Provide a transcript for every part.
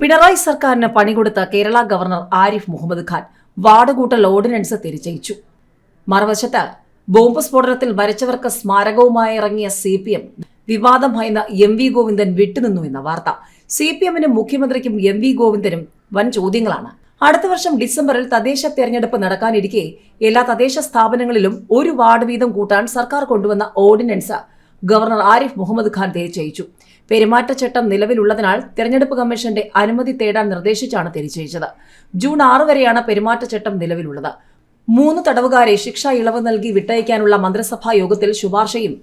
പിണറായി സർക്കാരിന് പണികൊടുത്ത കേരള ഗവർണർ ആരിഫ് മുഹമ്മദ് ഖാൻ വാടകൂട്ടൽ ഓർഡിനൻസ് തിരിച്ചയച്ചു. മറുവശത്ത് ബോംബ് സ്ഫോടനത്തിൽ മരിച്ചവർക്ക് സ്മാരകവുമായി ഇറങ്ങിയ സി പി എം വിവാദം എം വി ഗോവിന്ദൻ വിട്ടുനിന്നു എന്ന വാർത്ത. സി പി എമ്മിനും മുഖ്യമന്ത്രിക്കും എം വി ഗോവിന്ദനും വൻ ചോദ്യങ്ങളാണ്. അടുത്ത വർഷം ഡിസംബറിൽ തദ്ദേശ തെരഞ്ഞെടുപ്പ് നടക്കാനിരിക്കെ എല്ലാ തദ്ദേശ സ്ഥാപനങ്ങളിലും ഒരു വാർഡ് വീതം കൂട്ടാൻ സർക്കാർ കൊണ്ടുവന്ന ഓർഡിനൻസ് ഗവർണർ ആരിഫ് മുഹമ്മദ് ഖാൻ തിരിച്ചയച്ചു. പെരുമാറ്റച്ചട്ടം നിലവിലുള്ളതിനാൽ തെരഞ്ഞെടുപ്പ് കമ്മീഷന്റെ അനുമതി തേടാൻ നിർദ്ദേശിച്ചാണ് തിരിച്ചയച്ചത്. ജൂൺ ആറ് വരെയാണ് പെരുമാറ്റച്ചട്ടം നിലവിലുള്ളത്. മൂന്ന് തടവുകാരെ ശിക്ഷാ ഇളവ് നൽകി വിട്ടയക്കാനുള്ള മന്ത്രിസഭാ യോഗത്തിൽ ശുപാർശയും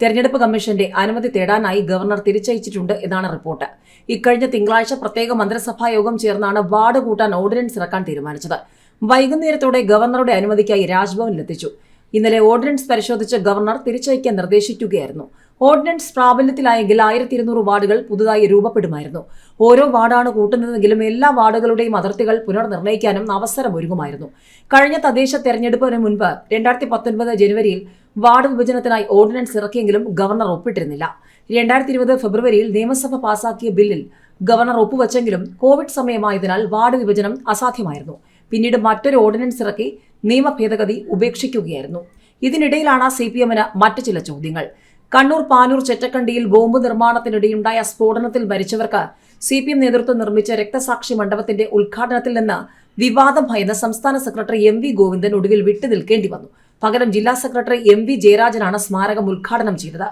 തെരഞ്ഞെടുപ്പ് കമ്മീഷന്റെ അനുമതി തേടാനായി ഗവർണർ തിരിച്ചയച്ചിട്ടുണ്ട് എന്നാണ് റിപ്പോർട്ട്. ഇക്കഴിഞ്ഞ തിങ്കളാഴ്ച പ്രത്യേക മന്ത്രിസഭാ യോഗം ചേർന്നാണ് വാർഡ് കൂട്ടാൻ ഓർഡിനൻസ് ഇറക്കാൻ തീരുമാനിച്ചത്. വൈകുന്നേരത്തോടെ ഗവർണറുടെ അനുമതിക്കായി രാജ്ഭവനിലെത്തിച്ചു. ഇന്നലെ ഓർഡിനൻസ് പരിശോധിച്ച് ഗവർണർ തിരിച്ചയക്കാൻ നിർദ്ദേശിക്കുകയായിരുന്നു. ഓർഡിനൻസ് പ്രാബല്യത്തിലായെങ്കിൽ ആയിരത്തി ഇരുന്നൂറ് വാർഡുകൾ പുതുതായി രൂപപ്പെടുമായിരുന്നു. ഓരോ വാർഡാണ് കൂട്ടുന്നതെങ്കിലും എല്ലാ വാർഡുകളുടെയും അതിർത്തികൾ പുനർനിർണയിക്കാനും അവസരം ഒരുങ്ങുമായിരുന്നു. കഴിഞ്ഞ തദ്ദേശ തെരഞ്ഞെടുപ്പിന് മുൻപ് രണ്ടായിരത്തി പത്തൊൻപത് ജനുവരിയിൽ വാർഡ് വിഭജനത്തിനായി ഓർഡിനൻസ് ഇറക്കിയെങ്കിലും ഗവർണർ ഒപ്പിട്ടിരുന്നില്ല. രണ്ടായിരത്തി ഇരുപത് ഫെബ്രുവരിയിൽ നിയമസഭ പാസാക്കിയ ബില്ലിൽ ഗവർണർ ഒപ്പുവച്ചെങ്കിലും കോവിഡ് സമയമായതിനാൽ വാർഡ് വിഭജനം അസാധ്യമായിരുന്നു. പിന്നീട് മറ്റൊരു ഓർഡിനൻസ് ഇറക്കി നിയമ ഭേദഗതി ഉപേക്ഷിക്കുകയായിരുന്നു. ഇതിനിടയിലാണ് സി പി എമ്മിന് മറ്റു ചില ചോദ്യങ്ങൾ. കണ്ണൂർ പാനൂർ ചെറ്റക്കണ്ടിയിൽ ബോംബ് നിർമ്മാണത്തിനിടെയുണ്ടായ സ്ഫോടനത്തിൽ മരിച്ചവർക്ക് സി പി എം നേതൃത്വം നിർമ്മിച്ച രക്തസാക്ഷി മണ്ഡപത്തിന്റെ ഉദ്ഘാടനത്തിൽ നിന്ന് വിവാദം ഭയന്ന് സംസ്ഥാന സെക്രട്ടറി എം വി ഗോവിന്ദൻ ഒടുവിൽ വിട്ടുനിൽക്കേണ്ടി വന്നു. പകരം ജില്ലാ സെക്രട്ടറി എം വി ജയരാജനാണ് സ്മാരകം ഉദ്ഘാടനം ചെയ്തത്.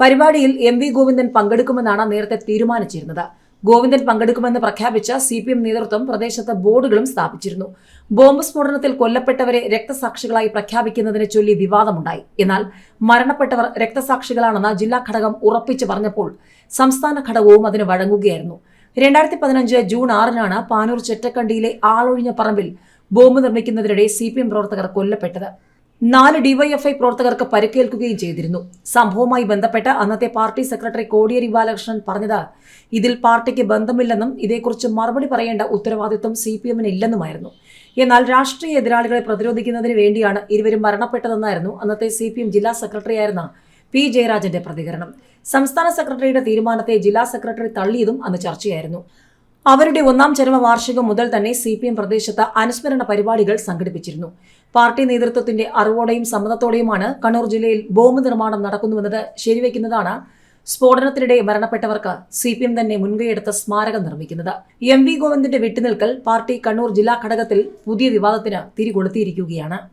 പരിപാടിയിൽ എം വി ഗോവിന്ദൻ പങ്കെടുക്കുമെന്നാണ് നേരത്തെ തീരുമാനിച്ചിരുന്നത്. ഗോവിന്ദൻ പങ്കെടുക്കുമെന്ന് പ്രഖ്യാപിച്ച സി പി എം നേതൃത്വം പ്രദേശത്ത് ബോർഡുകളും സ്ഥാപിച്ചിരുന്നു. ബോംബ് സ്ഫോടനത്തിൽ കൊല്ലപ്പെട്ടവരെ രക്തസാക്ഷികളായി പ്രഖ്യാപിക്കുന്നതിനെ ചൊല്ലി വിവാദമുണ്ടായി. എന്നാൽ മരണപ്പെട്ടവർ രക്തസാക്ഷികളാണെന്ന് ജില്ലാ ഘടകം ഉറപ്പിച്ചു പറഞ്ഞപ്പോൾ സംസ്ഥാന ഘടകവും അതിന് വഴങ്ങുകയായിരുന്നു. രണ്ടായിരത്തി പതിനഞ്ച് ജൂൺ ആറിനാണ് പാനൂർ ചെറ്റക്കണ്ടിയിലെ ആളൊഴിഞ്ഞ പറമ്പിൽ ബോംബ് നിർമ്മിക്കുന്നതിനിടെ സി പി എം പ്രവർത്തകർ കൊല്ലപ്പെട്ടത്. നാല് ഡിവൈഎഫ്ഐ പ്രവർത്തകർക്ക് പരിക്കേൽക്കുകയും ചെയ്തിരുന്നു. സംഭവവുമായി ബന്ധപ്പെട്ട് അന്നത്തെ പാർട്ടി സെക്രട്ടറി കോടിയേരി ബാലകൃഷ്ണൻ പറഞ്ഞത് ഇതിൽ പാർട്ടിക്ക് ബന്ധമില്ലെന്നും ഇതേക്കുറിച്ച് മറുപടി പറയേണ്ട ഉത്തരവാദിത്വം സി പി എമ്മിന് ഇല്ലെന്നുമായിരുന്നു എന്നാൽ രാഷ്ട്രീയ എതിരാളികളെ പ്രതിരോധിക്കുന്നതിന് വേണ്ടിയാണ് ഇരുവരും മരണപ്പെട്ടതെന്നായിരുന്നു അന്നത്തെ സി പി എം ജില്ലാ സെക്രട്ടറിയായിരുന്ന പി ജയരാജന്റെ പ്രതികരണം. സംസ്ഥാന സെക്രട്ടറിയുടെ തീരുമാനത്തെ ജില്ലാ സെക്രട്ടറി തള്ളിയതും അന്ന് ചർച്ചയായിരുന്നു. അവരുടെ ഒന്നാം ചരമ വാർഷികം മുതൽ തന്നെ സി പി എം പ്രദേശത്ത് അനുസ്മരണ പരിപാടികൾ സംഘടിപ്പിച്ചിരുന്നു. പാർട്ടി നേതൃത്വത്തിന്റെ അറിവോടെയും സമ്മതത്തോടെയുമാണ് കണ്ണൂർ ജില്ലയിൽ ബോംബ് നിർമ്മാണം നടക്കുന്നുവെന്നത് ശരിവെക്കുന്നതാണ്. സ്ഫോടനത്തിനിടെ മരണപ്പെട്ടവർക്ക് സി പി എം തന്നെ മുൻകൈയെടുത്ത് സ്മാരകം നിർമ്മിക്കുന്നത്. എം വി ഗോവിന്ദന്റെ വിട്ടുനിൽക്കൽ പാർട്ടി കണ്ണൂർ ജില്ലാ ഘടകത്തിൽ പുതിയ വിവാദത്തിന് തിരികൊളുത്തിയിരിക്കുകയാണ്.